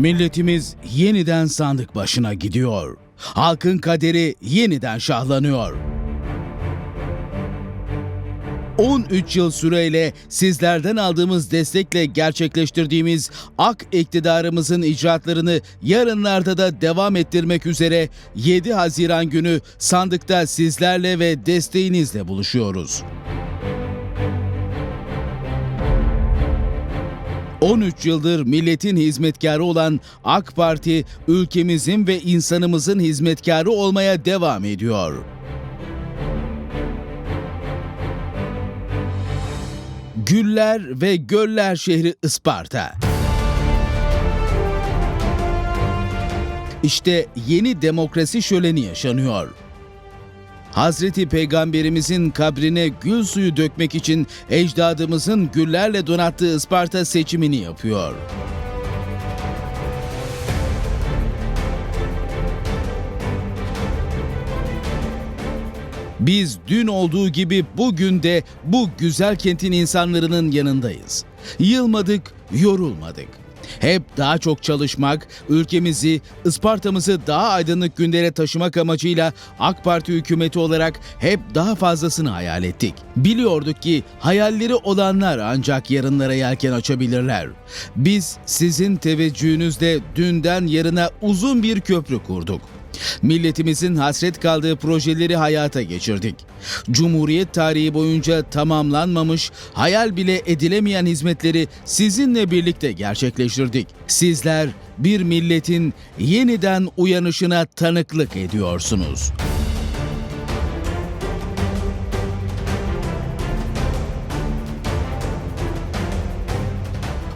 Milletimiz yeniden sandık başına gidiyor. Halkın kaderi yeniden şahlanıyor. 13 yıl süreyle sizlerden aldığımız destekle gerçekleştirdiğimiz AK iktidarımızın icraatlarını yarınlarda da devam ettirmek üzere 7 Haziran günü sandıkta sizlerle ve desteğinizle buluşuyoruz. 13 yıldır milletin hizmetkarı olan AK Parti ülkemizin ve insanımızın hizmetkarı olmaya devam ediyor. Güller ve Göller şehri Isparta. İşte yeni demokrasi şöleni yaşanıyor. Hazreti Peygamberimizin kabrine gül suyu dökmek için ecdadımızın güllerle donattığı Isparta seçimini yapıyor. Biz dün olduğu gibi bugün de bu güzel kentin insanlarının yanındayız. Yılmadık, yorulmadık. Hep daha çok çalışmak, ülkemizi, Isparta'mızı daha aydınlık günlere taşımak amacıyla AK Parti hükümeti olarak hep daha fazlasını hayal ettik. Biliyorduk ki hayalleri olanlar ancak yarınlara yelken açabilirler. Biz sizin teveccühünüzle dünden yarına uzun bir köprü kurduk. Milletimizin hasret kaldığı projeleri hayata geçirdik. Cumhuriyet tarihi boyunca tamamlanmamış, hayal bile edilemeyen hizmetleri sizinle birlikte gerçekleştirdik. Sizler bir milletin yeniden uyanışına tanıklık ediyorsunuz.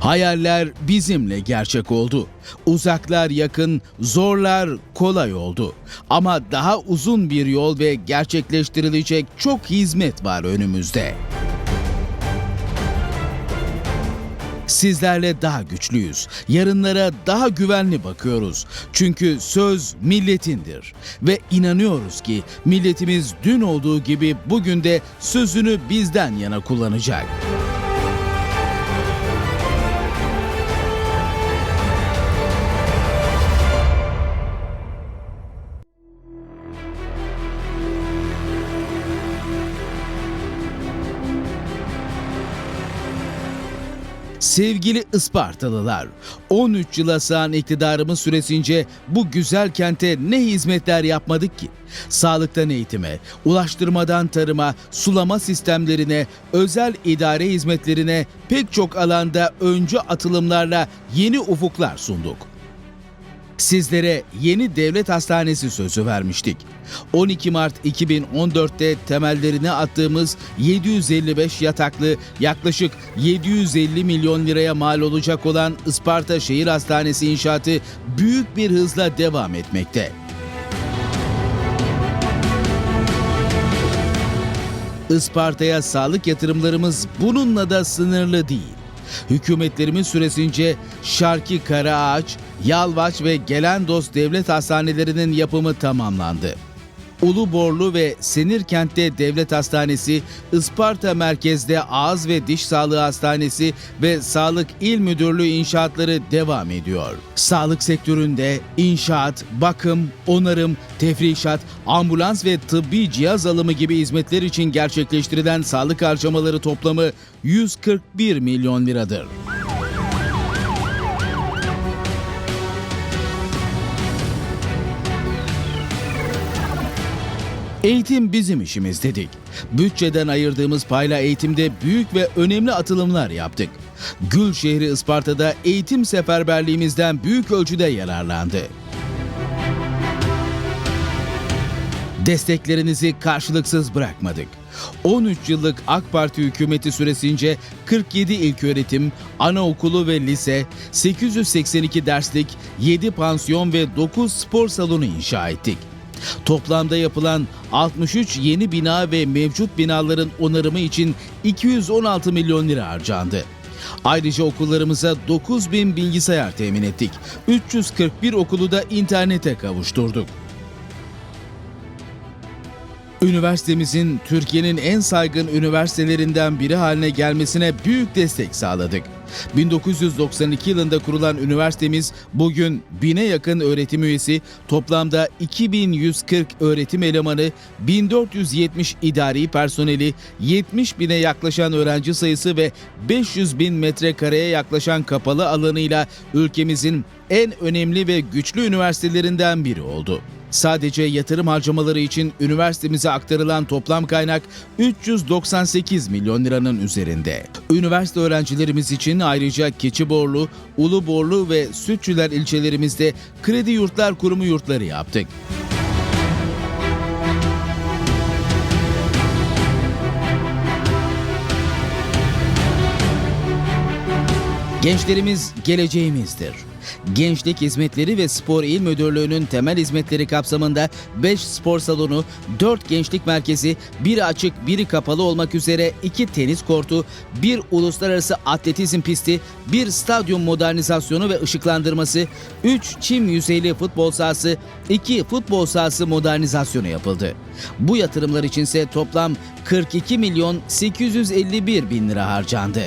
Hayaller bizimle gerçek oldu. Uzaklar yakın, zorlar kolay oldu. Ama daha uzun bir yol ve gerçekleştirilecek çok hizmet var önümüzde. Sizlerle daha güçlüyüz. Yarınlara daha güvenli bakıyoruz. Çünkü söz milletindir ve inanıyoruz ki milletimiz dün olduğu gibi bugün de sözünü bizden yana kullanacak. Sevgili Ispartalılar, 13 yıla sığan iktidarımız süresince bu güzel kente ne hizmetler yapmadık ki? Sağlıktan eğitime, ulaştırmadan tarıma, sulama sistemlerine, özel idare hizmetlerine pek çok alanda öncü atılımlarla yeni ufuklar sunduk. Sizlere yeni devlet hastanesi sözü vermiştik. 12 Mart 2014'te temellerini attığımız 755 yataklı yaklaşık 750 milyon liraya mal olacak olan Isparta Şehir Hastanesi inşaatı büyük bir hızla devam etmekte. Isparta'ya sağlık yatırımlarımız bununla da sınırlı değil. Hükümetlerimiz süresince Şarki Karaağaç, Yalvaç ve Gelendos devlet hastanelerinin yapımı tamamlandı. Uluborlu ve Senirkent'te devlet hastanesi, Isparta merkezde ağız ve diş sağlığı hastanesi ve sağlık il müdürlüğü inşaatları devam ediyor. Sağlık sektöründe inşaat, bakım, onarım, tefrişat, ambulans ve tıbbi cihaz alımı gibi hizmetler için gerçekleştirilen sağlık harcamaları toplamı 141 milyon liradır. Eğitim bizim işimiz dedik. Bütçeden ayırdığımız payla eğitimde büyük ve önemli atılımlar yaptık. Gül şehri Isparta'da eğitim seferberliğimizden büyük ölçüde yararlandı. Desteklerinizi karşılıksız bırakmadık. 13 yıllık AK Parti hükümeti süresince 47 ilköğretim, anaokulu ve lise, 882 derslik, 7 pansiyon ve 9 spor salonu inşa ettik. Toplamda yapılan 63 yeni bina ve mevcut binaların onarımı için 216 milyon lira harcandı. Ayrıca okullarımıza 9 bin bilgisayar temin ettik. 341 okulu da internete kavuşturduk. Üniversitemizin Türkiye'nin en saygın üniversitelerinden biri haline gelmesine büyük destek sağladık. 1992 yılında kurulan üniversitemiz bugün bine yakın öğretim üyesi, toplamda 2140 öğretim elemanı, 1470 idari personeli, 70 bine yaklaşan öğrenci sayısı ve 500 bin metrekareye yaklaşan kapalı alanıyla ülkemizin en önemli ve güçlü üniversitelerinden biri oldu. Sadece yatırım harcamaları için üniversitemize aktarılan toplam kaynak 398 milyon liranın üzerinde. Üniversite öğrencilerimiz için ayrıca Keçiborlu, Uluborlu ve Sütçüler ilçelerimizde Kredi Yurtlar Kurumu yurtları yaptık. Gençlerimiz geleceğimizdir. Gençlik Hizmetleri ve Spor İl Müdürlüğü'nün temel hizmetleri kapsamında 5 spor salonu, 4 gençlik merkezi, biri açık, biri kapalı olmak üzere 2 tenis kortu, 1 uluslararası atletizm pisti, 1 stadyum modernizasyonu ve ışıklandırması, 3 çim yüzeyli futbol sahası, 2 futbol sahası modernizasyonu yapıldı. Bu yatırımlar içinse toplam 42 milyon 851 bin lira harcandı.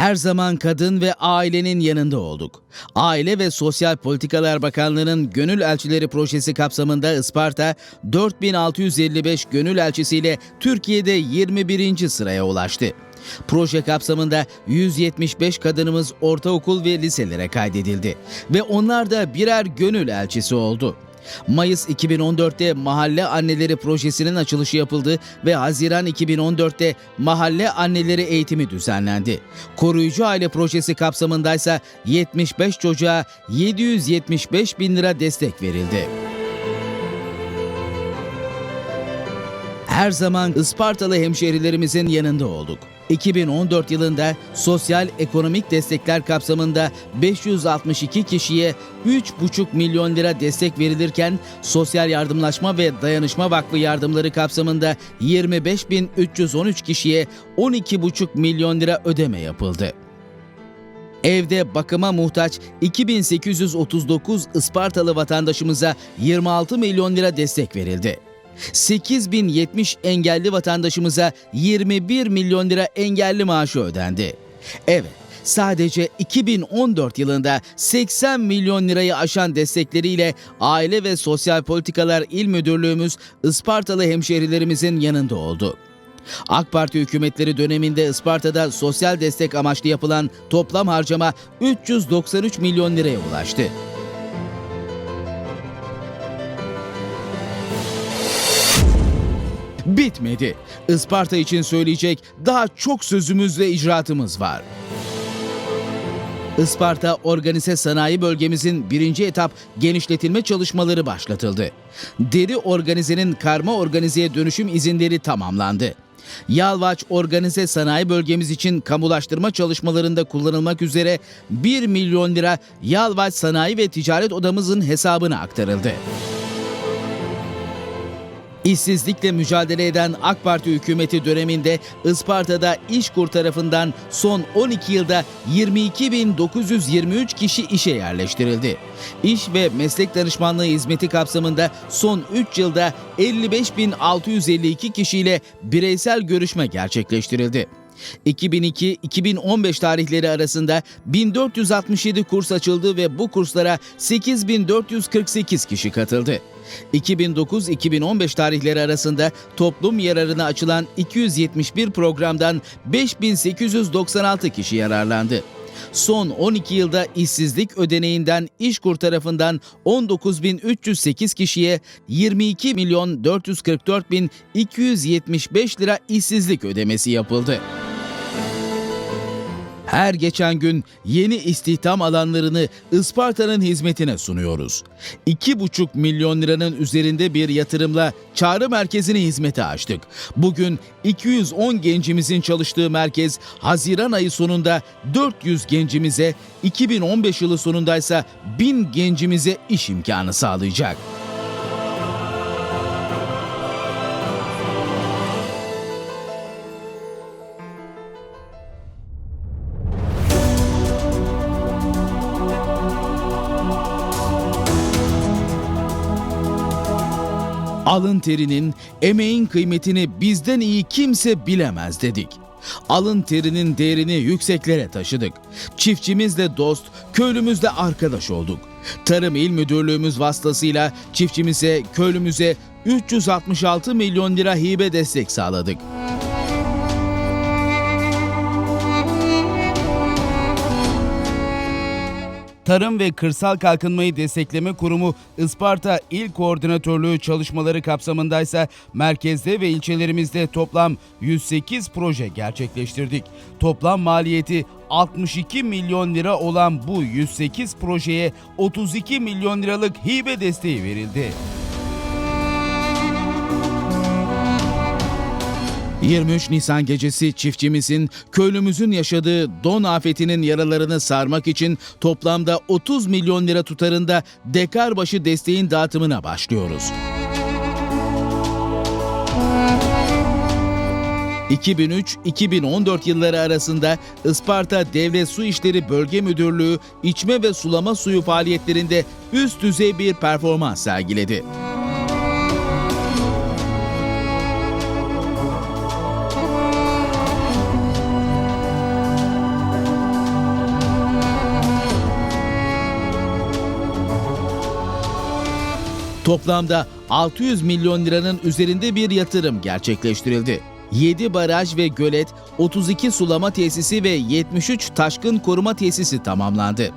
Her zaman kadın ve ailenin yanında olduk. Aile ve Sosyal Politikalar Bakanlığı'nın Gönül Elçileri projesi kapsamında Isparta 4655 gönül elçisiyle Türkiye'de 21. sıraya ulaştı. Proje kapsamında 175 kadınımız ortaokul ve liselere kaydedildi ve onlar da birer gönül elçisi oldu. Mayıs 2014'te Mahalle Anneleri Projesi'nin açılışı yapıldı ve Haziran 2014'te Mahalle Anneleri Eğitimi düzenlendi. Koruyucu Aile Projesi kapsamındaysa 75 çocuğa 775 bin lira destek verildi. her zaman Ispartalı hemşehrilerimizin yanında olduk. 2014 yılında sosyal ekonomik destekler kapsamında 562 kişiye 3,5 milyon lira destek verilirken Sosyal Yardımlaşma ve Dayanışma Vakfı yardımları kapsamında 25.313 kişiye 12,5 milyon lira ödeme yapıldı. Evde bakıma muhtaç 2839 Ispartalı vatandaşımıza 26 milyon lira destek verildi. 8070 engelli vatandaşımıza 21 milyon lira engelli maaşı ödendi. Evet, sadece 2014 yılında 80 milyon lirayı aşan destekleriyle Aile ve Sosyal Politikalar İl Müdürlüğümüz Ispartalı hemşehrilerimizin yanında oldu. AK Parti hükümetleri döneminde Isparta'da sosyal destek amaçlı yapılan toplam harcama 393 milyon liraya ulaştı. Bitmedi. Isparta için söyleyecek daha çok sözümüz ve icraatımız var. Isparta Organize Sanayi Bölgemizin birinci etap genişletilme çalışmaları başlatıldı. Deri organizenin karma organizeye dönüşüm izinleri tamamlandı. Yalvaç Organize Sanayi Bölgemiz için kamulaştırma çalışmalarında kullanılmak üzere 1 milyon lira Yalvaç Sanayi ve Ticaret Odamızın hesabına aktarıldı. İşsizlikle mücadele eden AK Parti hükümeti döneminde Isparta'da İşkur tarafından son 12 yılda 22.923 kişi işe yerleştirildi. İş ve meslek danışmanlığı hizmeti kapsamında son 3 yılda 55.652 kişiyle bireysel görüşme gerçekleştirildi. 2002-2015 tarihleri arasında 1467 kurs açıldı ve bu kurslara 8448 kişi katıldı. 2009-2015 tarihleri arasında toplum yararına açılan 271 programdan 5896 kişi yararlandı. Son 12 yılda işsizlik ödeneğinden İşkur tarafından 19.308 kişiye 22 milyon 444 bin 275 lira işsizlik ödemesi yapıldı. Her geçen gün yeni istihdam alanlarını Isparta'nın hizmetine sunuyoruz. 2,5 milyon liranın üzerinde bir yatırımla çağrı merkezini hizmete açtık. Bugün 210 gencimizin çalıştığı merkez Haziran ayı sonunda 400 gencimize, 2015 yılı sonundaysa 1000 gencimize iş imkanı sağlayacak. Alın terinin, emeğin kıymetini bizden iyi kimse bilemez dedik. Alın terinin değerini yükseklere taşıdık. Çiftçimizle dost, köylümüzle arkadaş olduk. Tarım İl Müdürlüğümüz vasıtasıyla çiftçimize, köylümüze 366 milyon lira hibe destek sağladık. Tarım ve Kırsal Kalkınmayı Destekleme Kurumu Isparta İl Koordinatörlüğü çalışmaları kapsamındaysa merkezde ve ilçelerimizde toplam 108 proje gerçekleştirdik. Toplam maliyeti 62 milyon lira olan bu 108 projeye 32 milyon liralık hibe desteği verildi. 23 Nisan gecesi çiftçimizin, köylümüzün yaşadığı don afetinin yaralarını sarmak için toplamda 30 milyon lira tutarında dekar başı desteğin dağıtımına başlıyoruz. 2003-2014 yılları arasında Isparta Devlet Su İşleri Bölge Müdürlüğü içme ve sulama suyu faaliyetlerinde üst düzey bir performans sergiledi. Toplamda 600 milyon liranın üzerinde bir yatırım gerçekleştirildi. 7 baraj ve gölet, 32 sulama tesisi ve 73 taşkın koruma tesisi tamamlandı.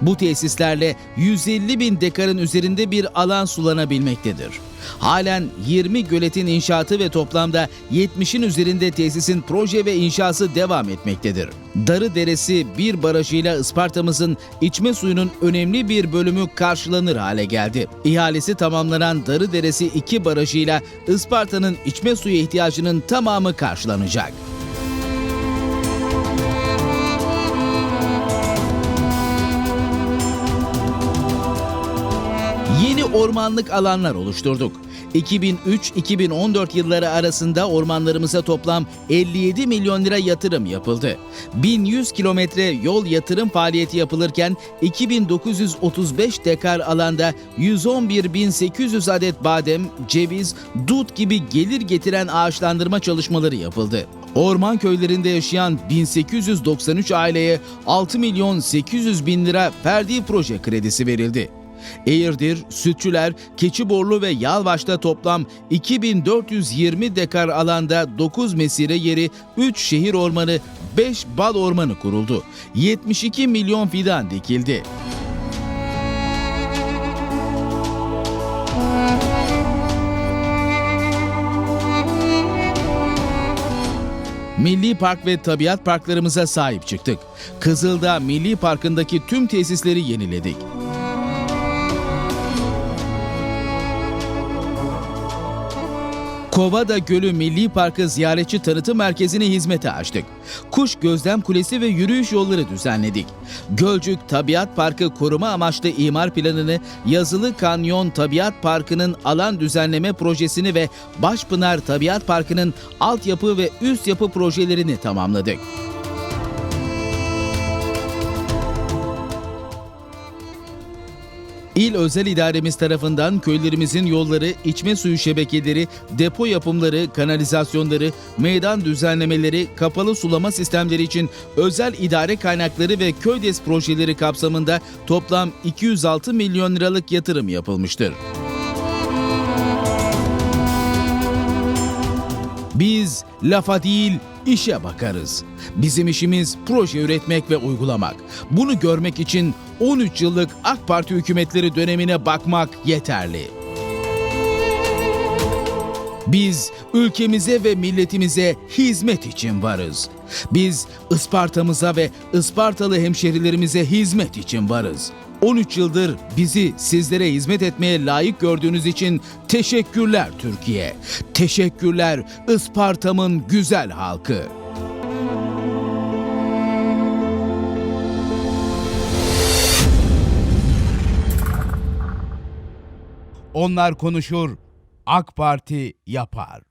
Bu tesislerle 150 bin dekarın üzerinde bir alan sulanabilmektedir. Halen 20 göletin inşaatı ve toplamda 70'in üzerinde tesisin proje ve inşası devam etmektedir. Darı Deresi bir barajıyla Isparta'mızın içme suyunun önemli bir bölümü karşılanır hale geldi. İhalesi tamamlanan Darı Deresi 2 barajıyla Isparta'nın içme suyu ihtiyacının tamamı karşılanacak. Ormanlık alanlar oluşturduk. 2003-2014 yılları arasında ormanlarımıza toplam 57 milyon lira yatırım yapıldı. 1100 kilometre yol yatırım faaliyeti yapılırken 2935 dekar alanda 111.800 adet badem, ceviz, dut gibi gelir getiren ağaçlandırma çalışmaları yapıldı. Orman köylerinde yaşayan 1893 aileye 6 milyon 800 bin lira ferdi proje kredisi verildi. Eğirdir, Sütçüler, Keçiborlu ve Yalvaç'ta toplam 2420 dekar alanda 9 mesire yeri, 3 şehir ormanı, 5 bal ormanı kuruldu. 72 milyon fidan dikildi. Milli Park ve Tabiat Parklarımıza sahip çıktık. Kızıldağ Milli Parkı'ndaki tüm tesisleri yeniledik. Kovada Gölü Milli Parkı ziyaretçi tanıtım merkezini hizmete açtık. Kuş gözlem kulesi ve yürüyüş yolları düzenledik. Gölcük Tabiat Parkı koruma amaçlı imar planını, Yazılı Kanyon Tabiat Parkı'nın alan düzenleme projesini ve Başpınar Tabiat Parkı'nın altyapı ve üst yapı projelerini tamamladık. İl özel idaremiz tarafından köylerimizin yolları, içme suyu şebekeleri, depo yapımları, kanalizasyonları, meydan düzenlemeleri, kapalı sulama sistemleri için özel idare kaynakları ve köydes projeleri kapsamında toplam 206 milyon liralık yatırım yapılmıştır. Biz lafa değil işe bakarız. Bizim işimiz proje üretmek ve uygulamak. Bunu görmek için 13 yıllık AK Parti hükümetleri dönemine bakmak yeterli. Biz ülkemize ve milletimize hizmet için varız. Biz Isparta'mıza ve Ispartalı hemşerilerimize hizmet için varız. 13 yıldır bizi sizlere hizmet etmeye layık gördüğünüz için teşekkürler Türkiye. Teşekkürler Isparta'mın güzel halkı. Onlar konuşur, AK Parti yapar.